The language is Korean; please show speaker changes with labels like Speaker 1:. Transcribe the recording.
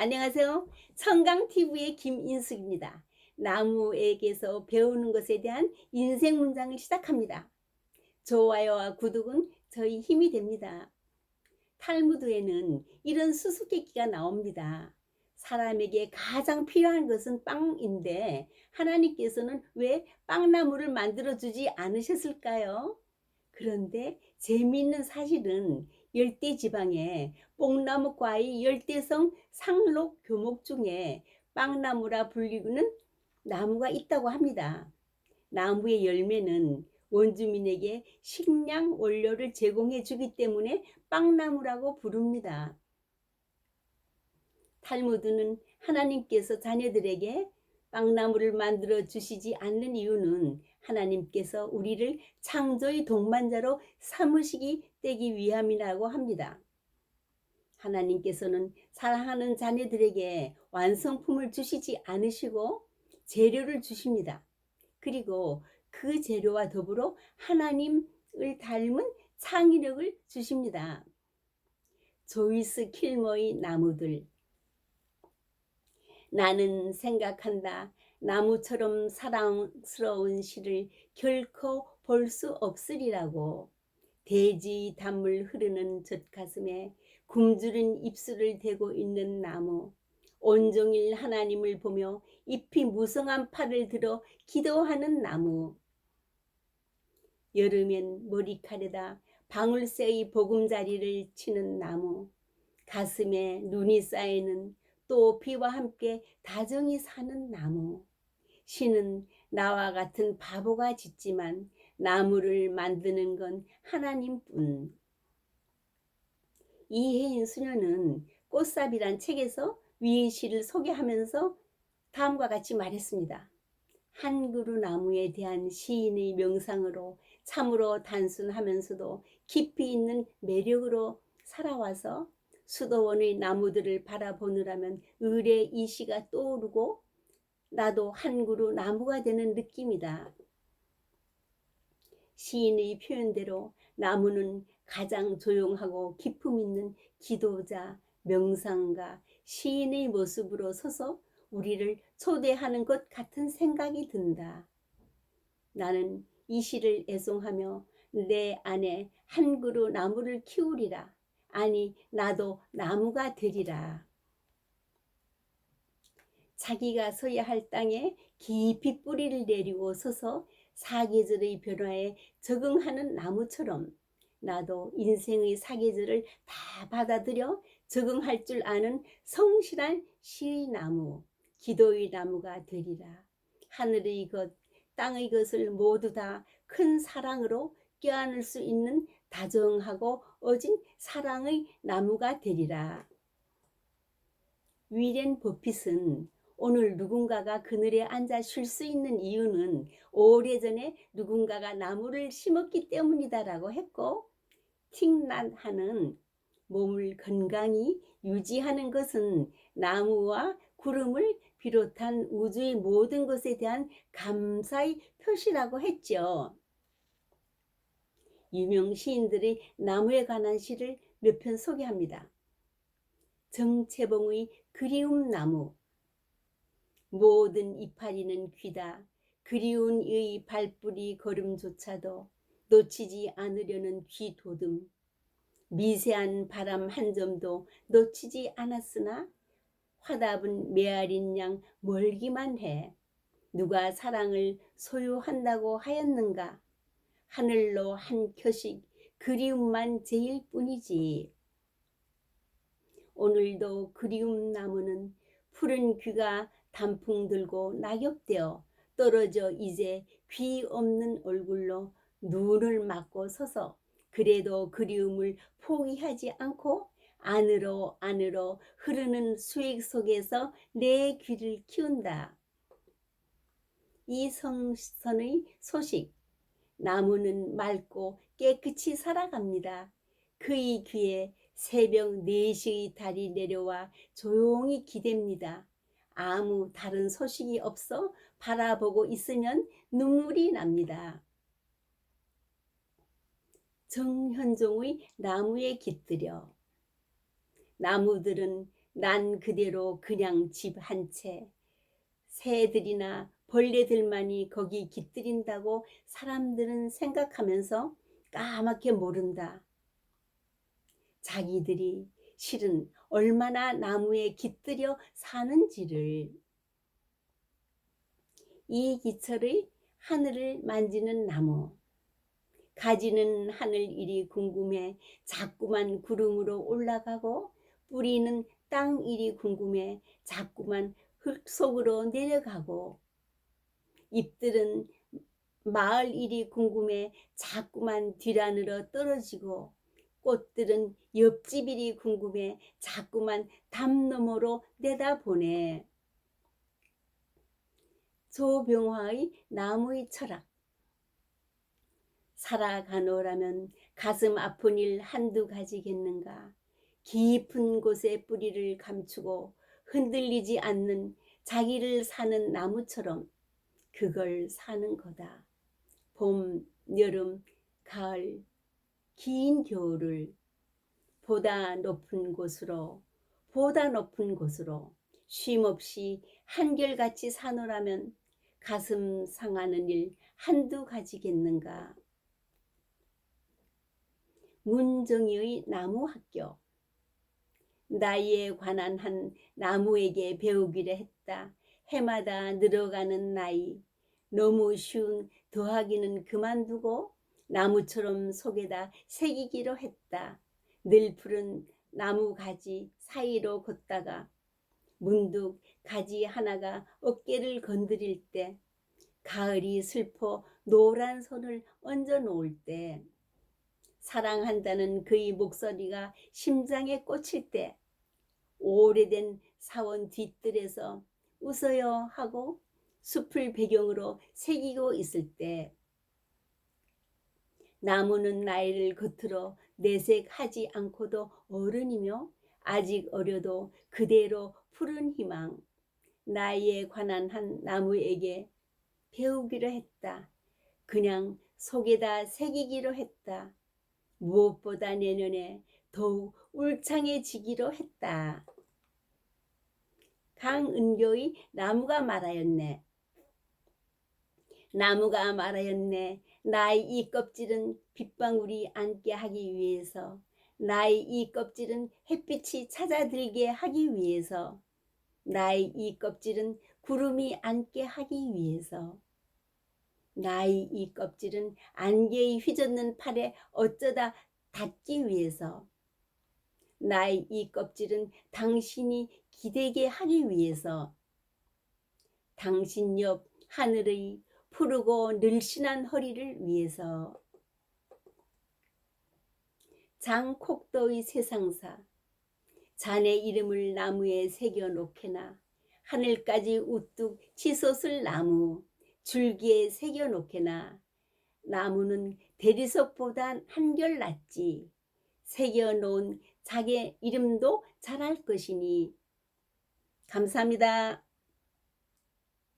Speaker 1: 안녕하세요. 청강TV의 김인숙입니다. 나무에게서 배우는 것에 대한 인생 문장을 시작합니다. 좋아요와 구독은 저희 힘이 됩니다. 탈무드에는 이런 수수께끼가 나옵니다. 사람에게 가장 필요한 것은 빵인데 하나님께서는 왜 빵나무를 만들어 주지 않으셨을까요? 그런데 재미있는 사실은 열대 지방에 뽕나무과의 열대성 상록 교목 중에 빵나무라 불리는 나무가 있다고 합니다. 나무의 열매는 원주민에게 식량 원료를 제공해 주기 때문에 빵나무라고 부릅니다. 탈무드는 하나님께서 자녀들에게 빵나무를 만들어 주시지 않는 이유는 하나님께서 우리를 창조의 동반자로 삼으시기 되기 위함이라고 합니다. 하나님께서는 사랑하는 자녀들에게 완성품을 주시지 않으시고 재료를 주십니다. 그리고 그 재료와 더불어 하나님을 닮은 창의력을 주십니다. 조이스 킬머의 나무들 나는 생각한다. 나무처럼 사랑스러운 시를 결코 볼 수 없으리라고. 대지 단물 흐르는 젖 가슴에 굶주린 입술을 대고 있는 나무. 온종일 하나님을 보며 잎이 무성한 팔을 들어 기도하는 나무. 여름엔 머리카락에다 방울새의 보금자리를 치는 나무. 가슴에 눈이 쌓이는 또 비와 함께 다정히 사는 나무. 신은 나와 같은 바보가 짓지만 나무를 만드는 건 하나님뿐. 이혜인 수녀는 꽃삽이란 책에서 위인 시를 소개하면서 다음과 같이 말했습니다. 한 그루 나무에 대한 시인의 명상으로 참으로 단순하면서도 깊이 있는 매력으로 살아와서 수도원의 나무들을 바라보느라면 을의 이 시가 떠오르고 나도 한 그루 나무가 되는 느낌이다. 시인의 표현대로 나무는 가장 조용하고 기품 있는 기도자, 명상가, 시인의 모습으로 서서 우리를 초대하는 것 같은 생각이 든다. 나는 이 시를 애송하며 내 안에 한 그루 나무를 키우리라. 아니, 나도 나무가 되리라. 자기가 서야 할 땅에 깊이 뿌리를 내리고 서서 사계절의 변화에 적응하는 나무처럼 나도 인생의 사계절을 다 받아들여 적응할 줄 아는 성실한 시의 나무, 기도의 나무가 되리라. 하늘의 것, 땅의 것을 모두 다 큰 사랑으로 껴안을 수 있는 다정하고 어진 사랑의 나무가 되리라. 위렌 버핏은 오늘 누군가가 그늘에 앉아 쉴 수 있는 이유는 오래전에 누군가가 나무를 심었기 때문이다라고 했고 틱낫하는 몸을 건강히 유지하는 것은 나무와 구름을 비롯한 우주의 모든 것에 대한 감사의 표시라고 했죠. 유명 시인들의 나무에 관한 시를 몇 편 소개합니다. 정채봉의 그리움 나무 모든 이파리는 귀다. 그리운 의 발뿌리 걸음조차도 놓치지 않으려는 귀 도듬. 미세한 바람 한 점도 놓치지 않았으나 화답은 메아린 양 멀기만 해. 누가 사랑을 소유한다고 하였는가? 하늘로 한 켜씩 그리움만 제일 뿐이지. 오늘도 그리움 나무는 푸른 귀가 단풍 들고 낙엽되어 떨어져 이제 귀 없는 얼굴로 눈을 맞고 서서 그래도 그리움을 포기하지 않고 안으로 안으로 흐르는 수액 속에서 내 귀를 키운다. 이 성선의 소식 나무는 맑고 깨끗이 살아갑니다. 그의 귀에 새벽 4시의 달이 내려와 조용히 기댑니다. 아무 다른 소식이 없어 바라보고 있으면 눈물이 납니다. 정현종의 나무에 깃들여 나무들은 난 그대로 그냥 집 한 채. 새들이나 벌레들만이 거기 깃들인다고 사람들은 생각하면서 까맣게 모른다. 자기들이 실은 얼마나 나무에 깃들여 사는지를. 이 기철의 하늘을 만지는 나무. 가지는 하늘 일이 궁금해 자꾸만 구름으로 올라가고 뿌리는 땅 일이 궁금해 자꾸만 흙 속으로 내려가고 잎들은 마을 일이 궁금해 자꾸만 뒤란으로 떨어지고 꽃들은 옆집 일이 궁금해 자꾸만 담 너머로 내다보네. 조병화의 나무의 철학 살아가노라면 가슴 아픈 일 한두 가지겠는가. 깊은 곳에 뿌리를 감추고 흔들리지 않는 자기를 사는 나무처럼 그걸 사는 거다. 봄, 여름, 가을, 긴 겨울을 보다 높은 곳으로, 보다 높은 곳으로 쉼없이 한결같이 사노라면 가슴 상하는 일 한두 가지겠는가. 문정희의 나무학교 나이에 관한 한 나무에게 배우기를 했다. 해마다 늘어가는 나이 너무 쉬운 더하기는 그만두고 나무처럼 속에다 새기기로 했다. 늘 푸른 나무 가지 사이로 걷다가 문득 가지 하나가 어깨를 건드릴 때 가을이 슬퍼 노란 손을 얹어 놓을 때 사랑한다는 그의 목소리가 심장에 꽂힐 때 오래된 사원 뒤뜰에서 웃어요 하고 숲을 배경으로 새기고 있을 때 나무는 나이를 겉으로 내색하지 않고도 어른이며 아직 어려도 그대로 푸른 희망 나이에 관한 한 나무에게 배우기로 했다. 그냥 속에다 새기기로 했다. 무엇보다 내년에 더욱 울창해지기로 했다. 강은교의 나무가 말하였네. 나무가 말하였네. 나의 이 껍질은 빗방울이 앉게 하기 위해서 나의 이 껍질은 햇빛이 찾아들게 하기 위해서 나의 이 껍질은 구름이 앉게 하기 위해서 나의 이 껍질은 안개에 휘젓는 팔에 어쩌다 닿기 위해서 나의 이 껍질은 당신이 기대게 하기 위해서 당신 옆 하늘의 푸르고 늘씬한 허리를 위해서. 장콕도의 세상사. 자네 이름을 나무에 새겨 놓게나 하늘까지 우뚝 치솟을 나무 줄기에 새겨 놓게나 나무는 대리석보단 한결 낫지. 새겨 놓은 자기 이름도 잘할 것이니. 감사합니다.